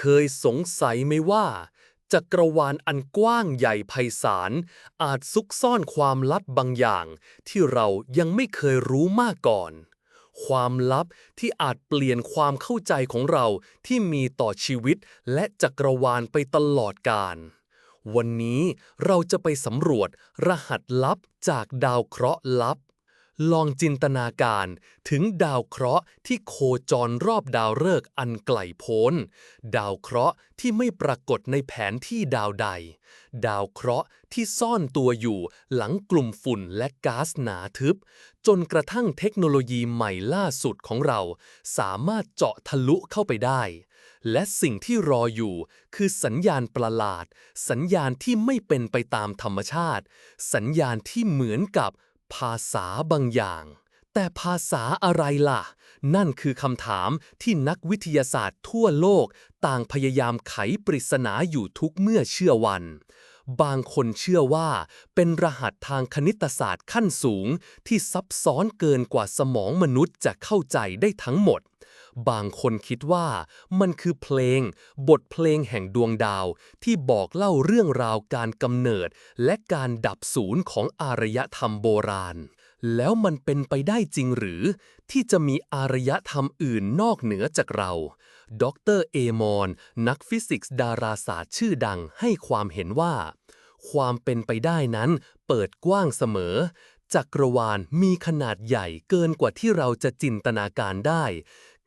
เคยสงสัยไหมว่า จักรวาลอันกว้างใหญ่ไพศาลอาจซุกซ่อนความลับบางอย่าง ที่เรายังไม่เคยรู้มาก่อน ความลับที่อาจเปลี่ยนความเข้าใจของเราที่มีต่อชีวิตและจักรวาลไปตลอดกาลวันนี้เราจะไปสำรวจรหัสลับจากดาวเคราะห์ลับ ลองจินตนาการถึงดาวเคราะห์ที่โคจรรอบดาวฤกษ์อันไกลโพ้น ดาวเคราะห์ที่ไม่ปรากฏในแผนที่ดาวใด ดาวเคราะห์ที่ซ่อนตัวอยู่หลังกลุ่มฝุ่นและก๊าซหนาทึบ จนกระทั่งเทคโนโลยีใหม่ล่าสุดของเรา สามารถเจาะทะลุเข้าไปได้ และสิ่งที่รออยู่คือสัญญาณประหลาด สัญญาณที่ไม่เป็นไปตามธรรมชาติ สัญญาณที่เหมือนกับ ภาษาบางอย่าง แต่ภาษาอะไรล่ะ นั่นคือคำถามที่นักวิทยาศาสตร์ทั่วโลก ต่างพยายามไขปริศนาอยู่ทุกเมื่อเชื่อวัน บางคนเชื่อว่าเป็นรหัสทางคณิตศาสตร์ขั้นสูงที่ซับซ้อนเกินกว่าสมองมนุษย์จะเข้าใจได้ทั้งหมด บางคนคิดว่ามันคือเพลง บทเพลงแห่งดวงดาว ที่บอกเล่าเรื่องราวการกำเนิด และการดับสูญของอารยธรรมโบราณ แล้วมันเป็นไปได้จริงหรือ ที่จะมีอารยธรรมอื่นนอกเหนือจากเรา ดรเอมอน นักฟิสิกส์ดาราศาสตร์ชื่อดังให้ความเห็นว่า ความเป็นไปได้นั้นเปิดกว้างเสมอ จักรวาลมีขนาดใหญ่เกินกว่าที่เราจะจินตนาการได้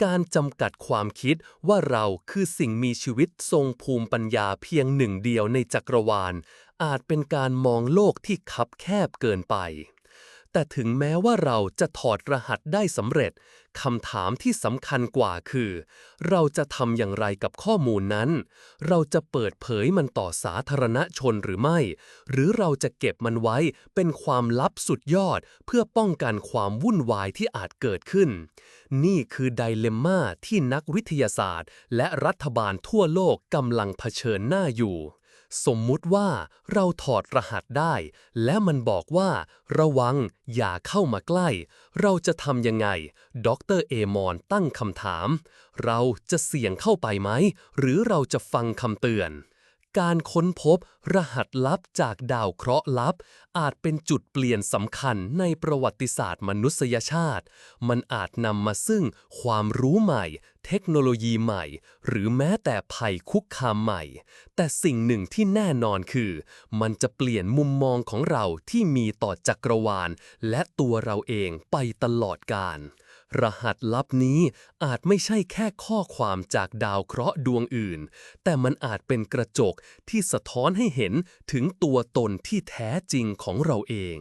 การจำกัดความคิดว่าเราคือสิ่งมีชีวิตทรงภูมิปัญญาเพียงหนึ่งเดียวในจักรวาล อาจเป็นการมองโลกที่คับแคบเกินไป แต่ถึงแม้ว่าเราจะถอดรหัสได้สำเร็จ คำถามที่สำคัญกว่าคือ เราจะทำอย่างไรกับข้อมูลนั้น เราจะเปิดเผยมันต่อสาธารณชนหรือไม่ หรือเราจะเก็บมันไว้เป็นความลับสุดยอด เพื่อป้องกันความวุ่นวายที่อาจเกิดขึ้น นี่คือไดเลมม่าที่นักวิทยาศาสตร์ และรัฐบาลทั่วโลกกำลังเผชิญหน้าอยู่ สมมุติว่าเราถอดรหัสได้ และมันบอกว่า ระวังอย่าเข้ามาใกล้ เราจะทำยังไง ดรเอมอนตั้งคำถาม เราจะเสี่ยงเข้าไปไหม หรือเราจะฟังคำเตือน การค้นพบรหัสลับจากดาวเคราะห์ลับ อาจเป็นจุดเปลี่ยนสำคัญในประวัติศาสตร์มนุษยชาติ มันอาจนำมาซึ่งความรู้ใหม่ เทคโนโลยีใหม่ หรือแม้แต่ภัยคุกคามใหม่ แต่สิ่งหนึ่งที่แน่นอนคือ มันจะเปลี่ยนมุมมองของเราที่มีต่อจักรวาล และตัวเราเองไปตลอดกาล รหัสลับนี้อาจไม่ใช่แค่ข้อความจากดาวเคราะห์ดวงอื่น แต่มันอาจเป็นกระจกที่สะท้อนให้เห็นถึงตัวตนที่แท้จริงของเราเอง